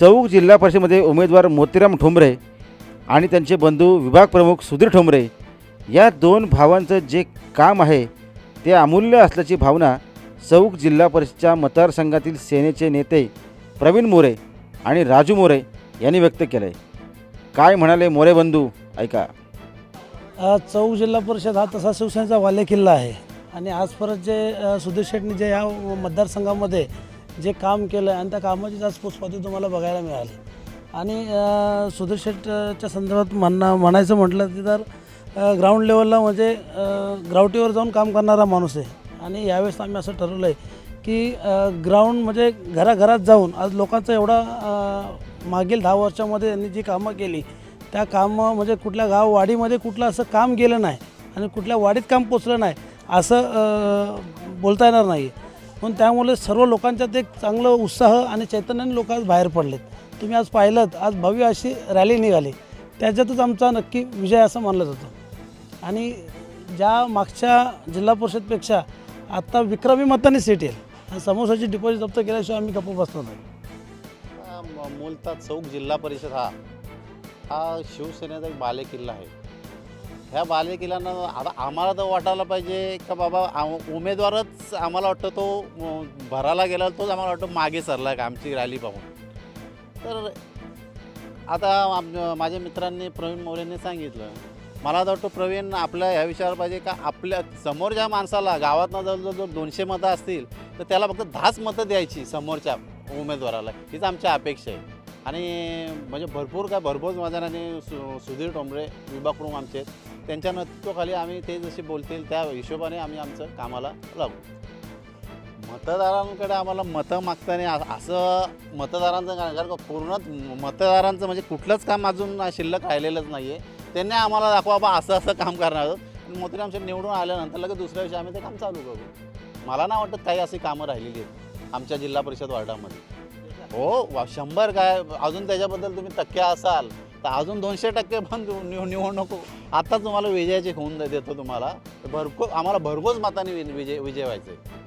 चौक जिल्हा परिषदेमध्ये उमेदवार मोतीराम ठोंबरे आणि त्यांचे बंधू विभाग प्रमुख सुधीर ठोंबरे या दोन भावांचं जे काम आहे ते अमूल्य असल्याची भावना चौक जिल्हा परिषदच्या मतदारसंघातील सेनेचे नेते प्रवीण मोरे आणि राजू मोरे यांनी व्यक्त केलं आहे काय म्हणाले मोरे बंधू? ऐका. चौक जिल्हा परिषद हा तसा शिवसेनेचा वाले किल्ला आहे. आणि आज परत जे सुधीर शेट्टी जे या मतदारसंघामध्ये जे काम केलं आहे आणि त्या कामाची आज पुष्पाती तुम्हाला बघायला मिळाली. आणि सुधीर शेठच्या संदर्भात म्हणणं म्हणायचं म्हटलं की तर ग्राउंड लेवलला म्हणजे ग्राउटीवर जाऊन काम करणारा माणूस आहे. आणि यावेळेस आम्ही असं ठरवलं आहे की ग्राउंड म्हणजे घराघरात जाऊन आज लोकांचा एवढा मागील दहा वर्षामध्ये यांनी जी कामं केली त्या कामं म्हणजे कुठल्या गाववाडीमध्ये कुठलं असं काम गेलं नाही आणि कुठल्या वाडीत काम पोचलं नाही असं बोलता येणार नाही. पण त्यामुळे सर्व लोकांच्यात एक चांगलं उत्साह आणि चैतन्याने लोक आज बाहेर पडलेत. तुम्ही आज पाहिलं आज भव्य अशी रॅली निघाली. त्याच्यातच आमचा नक्की विजय असं मानलं जातं. आणि ज्या मागच्या जिल्हा परिषदपेक्षा आत्ता विक्रमी मताने सीट येईल आणि समोसाची डिपॉझिट जप्त केल्याशिवाय आम्ही गप्प बसणार नाही. म- मूलतः चौक जिल्हा परिषद हा हा शिवसेनेचा एक बालेकिल्ला आहे. ह्या बालेकिल्ल्यानं आता आम्हाला तर वाटायला पाहिजे का बाबा आम- उमेदवारच आम्हाला वाटतं तो भरायला गेला तोच आम्हाला वाटतं मागे सरला का आमची रॅली पाहून. तर आता माझ्या मित्रांनी प्रवीण मोरेंनी सांगितलं मला तर वाटतं प्रवीण आपल्या ह्या विषयावर पाहिजे का आपल्यासमोर ज्या माणसाला गावातनं जवळजवळ जर दोनशे मतं असतील तर त्याला फक्त दहाच मतं द्यायची समोरच्या उमेदवाराला. हीच आमची अपेक्षा आहे. आणि म्हणजे भरपूर काय भरपूर माझ्याने सु सुधीर टोंबरे विभाग आमचे आहेत. त्यांच्या नेतृत्वाखाली आम्ही ते जसे बोलतील त्या हिशोबाने आम्ही आमचं कामाला लागू. मतदारांकडे आम्हाला मतं मागताना असं मतदारांचं कारण कारण का पूर्ण मतदारांचं म्हणजे कुठलंच काम अजून शिल्लक राहिलेलंच नाही आहे त्यांनी आम्हाला दाखवा बा असं असं काम करणार आहोत. आणि आमच्या निवडून आल्यानंतर लगेच दुसऱ्या दिवशी आम्ही ते काम चालू करू. मला नाही वाटत काही अशी कामं राहिलेली आहेत आमच्या जिल्हा परिषद वार्डामध्ये. हो वा शंभर काय अजून त्याच्याबद्दल तुम्ही तक्क्या असाल. तर अजून दोनशे टक्के पण निव निवडणूक आत्ताच तुम्हाला विजयाची होऊन देतो तुम्हाला. भरपूर आम्हाला भरघोस मताने विजय विजय व्हायचं आहे